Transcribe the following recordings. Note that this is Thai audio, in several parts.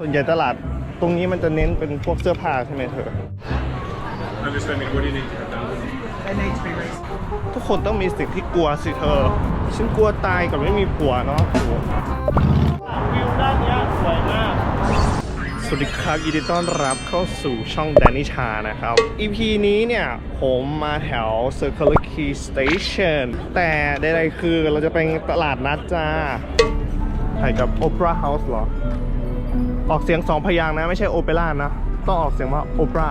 ส่วนใหญ่ตลาดตรงนี้มันจะเน้นเป็นพวกเสื้อผ้าใช่ไหมเธอ Understanding what do you need to have done? They need to be raised. ทุกคนต้องมีสิ่งที่กลัวสิเธอ ฉันกลัวตายกับไม่มีผัวเนาะวิวด้านเนี้ยสวยมาก สวัสดีครับยินดีต้อนรับเข้าสู่ช่องแดนนิชานะครับ EP นี้เนี่ย ผมมาแถว Circular Quay Station แต่ใดๆคือเราจะไปตลาดนัดจ้าถ่ายกับ Opera House เหรอ ออกเสียงสองพยางค์นะ ไม่ใช่โอเปร่านะ ต้องออกเสียงว่า Opera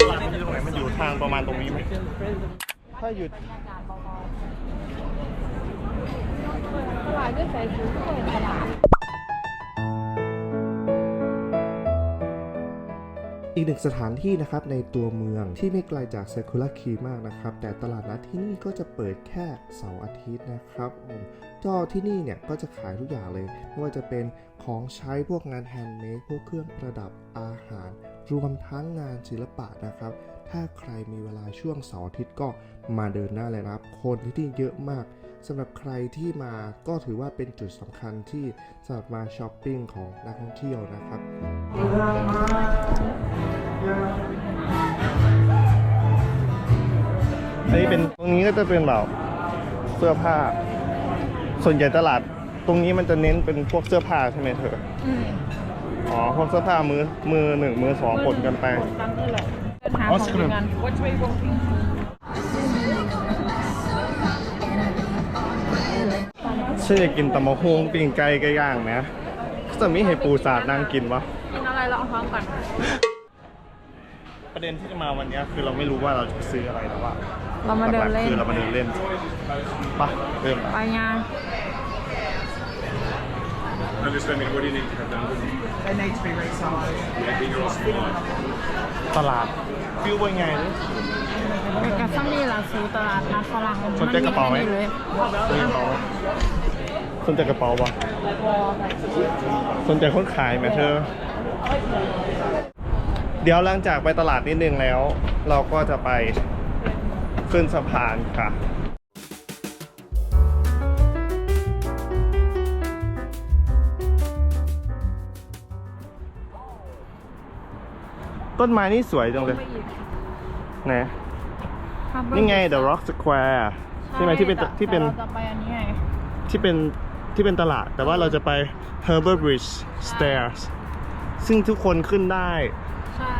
ตลาดมันอยู่ตรงไหนมันอยู่ทางประมาณตรงนี้ไหมถ้าอยู่ตลาดก็ใส่ชุดเปิดตลาด อีกหนึ่งสถานที่นะครับในตัวเมืองที่ไม่ไกลจาก Circular Quay มากนะครับ แต่ตลาดนัดที่นี่ก็จะเปิดแค่เสาร์อาทิตย์นะครับผมก็ที่นี่เนี่ยก็จะขายทุกอย่างเลยไม่ว่าจะเป็นของใช้พวกงานแฮนด์เมดพวกเครื่องประดับอาหาร รวมทั้งงานศิลปะนะครับ ถ้าใครมีเวลาช่วงเสาร์อาทิตย์ก็มาเดินได้เลยนะครับ คนที่นี่เยอะมาก สำหรับใครที่มาก็ถือว่าเป็นจุดสำคัญที่สำหรับมาช้อปปิ้งของนักท่องเที่ยวนะครับอันนี้เป็นตรงนี้ก็จะเป็นแบบเสื้อผ้า ส่วนใหญ่ตลาดตรงนี้มันจะเน้นเป็นพวกเสื้อผ้าใช่ไหมเธอ อืมอ๋อ พวกเสื้อผ้ามือมือหนึ่งมือสองปนกันไปกันนี่แหละเดินหาของกินกัน Which way walking ฉันอยากกินตำมะฮวงปิ้งไก่ไก่ย่างนะจะมีให้ปูสาดนั่งกินวะกินอะไรเราเอาพร้อมกันประเด็นที่จะมาวันนี้คือเราไม่รู้ว่าเราจะซื้ออะไรแต่ว่าเรามาเดินหลักๆเล่นคือเรามาเดินเล่นไปะเริ่มไปงาน Understanding what do you need to have done? They need to be resized. Yeah, but you're also ตลาดฟิวเป็นไงเนี่ยเป็นกับซัมมี่ล่ะซูตลาดนัดฝรั่งสนใจกระเป๋าไหมนเลย สนใจกระเป๋าสนใจกระเป๋าปะสนใจคนขายไหมเธอ เดี๋ยวหลังจากไปตลาดนิดนึงแล้ว เราก็จะไปขึ้นสะพานค่ะต้นไม้นี่สวยจังเลยนะนี่ไง The Rock Square ใช่ไหมที่เป็นแต่ที่เป็นแต่เราจะไปอันนี้ไงที่เป็น ที่เป็นตลาด แต่ว่าเราจะไป Harbour Bridge Stairs ซึ่งทุกคนขึ้นได้ใช่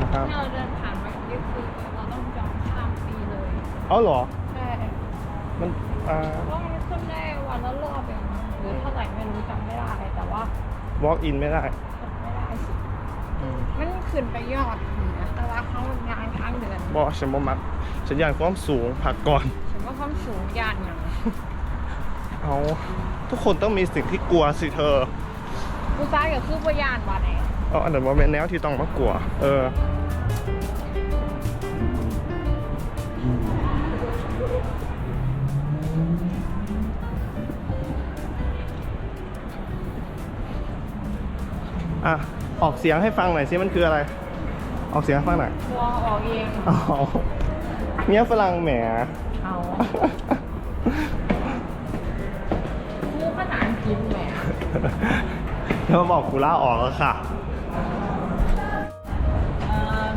นะครับที่เราเดินผ่านไปนี่คือเราต้องจองข้ามฟรีเลยเอาเหรอ ใช่มันอ่าเพราะมันขึ้นได้วันละรอบเองหรือเท่าไหร่ไม่รู้จำไม่ได้แต่ว่า walk in ไม่ได้ไม่ได้สิมันขึ้นไปยอดเหนือแต่ว่าเขางานค้างเดือนบอกฉันบ่มักฉันอยากความสูงผักก่อน ฉันว่าความสูงยานอย่าง เอาทุกคนต้องมีสิ่งที่กลัวสิเธอผู้ชายก็คือว่ายานว่าไหนเอาอันนั้นว่าเป็นแนวที่ต้องมากลัว เอออะออกเสียงให้ฟังหน่อยสิมันคืออะไร ออกเสียงให้ฟังหน่อยตัวออกเอง อ๋อเมียฝรั่งแหมเอา แล้วมาบอกกูล่าออกแล้วค่ะเอิ่ม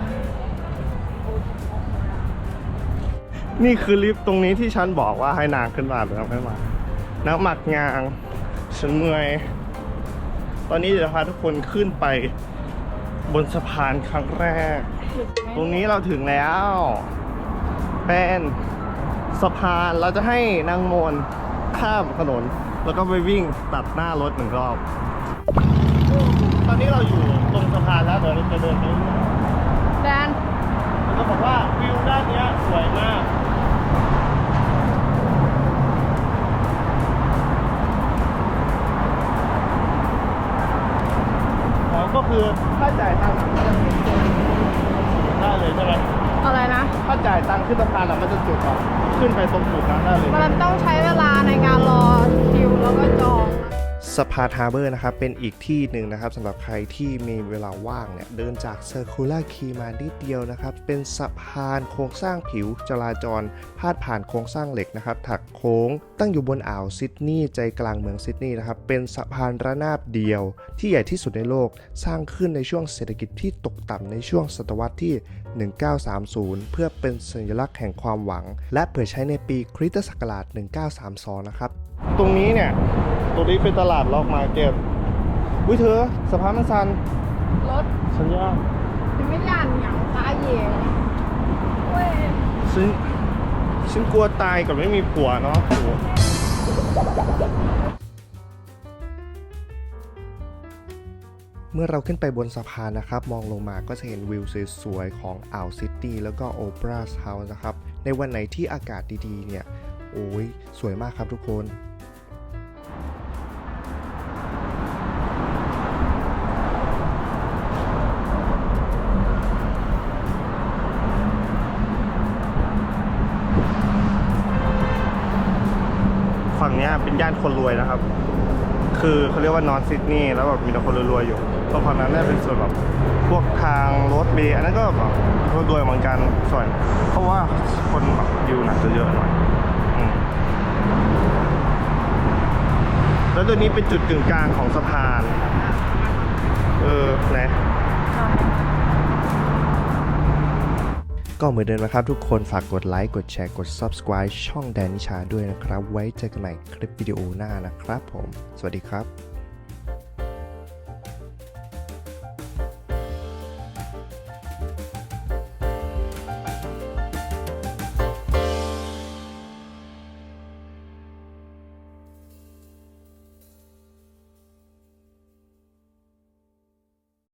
นี่คือลิฟต์ตรงนี้ที่ฉันบอกว่าให้นางขึ้นมาหรือไม่มานักหมักงางฉันเมื่อย ตอนนี้เดี๋ยวพาทุกคนขึ้นไปบนสะพานครั้งแรก ตรงนี้เราถึงแล้ว เป็นสะพานเราจะให้นางมนข้ามถนน แล้วก็ไปวิ่งตัดหน้ารถหนึ่งรอบ ตอนนี้เราอยู่ตรงสะพานแล้วเดี๋ยวเราจะเดินไปเรื่อยแดนแล้วก็บอกว่าวิวด้านเนี้ยสวยมาก อ๋อก็คือถ้าจ่ายตังค์ได้เลยใช่ไหมอะไรนะ ถ้าจ่ายตังค์ขึ้นสะพานอะมันจะจุดแบบขึ้นไปตรงจุดนั้นได้เลย มันต้องใช้เวลาในการรอคิว แล้วก็จองสะพานฮาร์เบอร์นะครับ เป็นอีกที่หนึ่งนะครับสำหรับใครที่มีเวลาว่างเนี่ย เดินจากเซอร์คูลาคีมานิดเดียวนะครับ เป็นสะพานโครงสร้างผิวจราจร พาดผ่านโครงสร้างเหล็กนะครับ ถักโค้งตั้งอยู่บนอ่าวซิดนีย์ใจกลางเมืองซิดนีย์นะครับ เป็นสะพานระนาบเดียว ที่ใหญ่ที่สุดในโลกสร้างขึ้นในช่วงเศรษฐกิจที่ตกต่ำในช่วงศตวรรษที่ 1930 เพื่อเป็นสัญลักษณ์แห่งความหวัง และเปิดใช้ในปีคริสตศักราช1932 นะครับ ตรงนี้เนี่ย ตรงนี้เป็นตลาดล็อกมาร์เก็ตอุ้ยเธอสะพานมันซันรถสัญญามันไม่ย่านเหงาตาเย่เว้ยฉันฉันกลัวตายก่อนไม่มีผัวเนาะโอ้โหเมื่อเราขึ้นไปบนสะพานนะครับ มองลงมาก็จะเห็นวิวสวยๆของอ่าวซิตี้แล้วก็โอเปร่าเฮาส์นะครับ ในวันไหนที่อากาศดีๆเนี่ย โอ้ย สวยมากครับทุกคน ฝั่งเนี้ยเป็นย่านคนรวยนะครับ คือเขาเรียกว่านอร์ทซิดนีย์แล้วแบบมีแต่คนรวยๆอยู่ตรงฝั่งนั้นเนี่ยเป็นส่วนแบบพวกทางรถเมล์อันนั้นก็แบบคนรวยเหมือนกันส่วนเพราะว่าคนแบบอยู่หนักจะเยอะหน่อยแล้วตัวนี้เป็นจุดกึ่งกลางของสะพาน เออ นะ ก็เหมือนเดิมนะครับทุกคนฝากกดไลค์กดแชร์กด subscribe ช่องแดนนิชาด้วยนะครับ ไว้เจอกันใหม่คลิปวิดีโอหน้านะครับผม สวัสดีครับ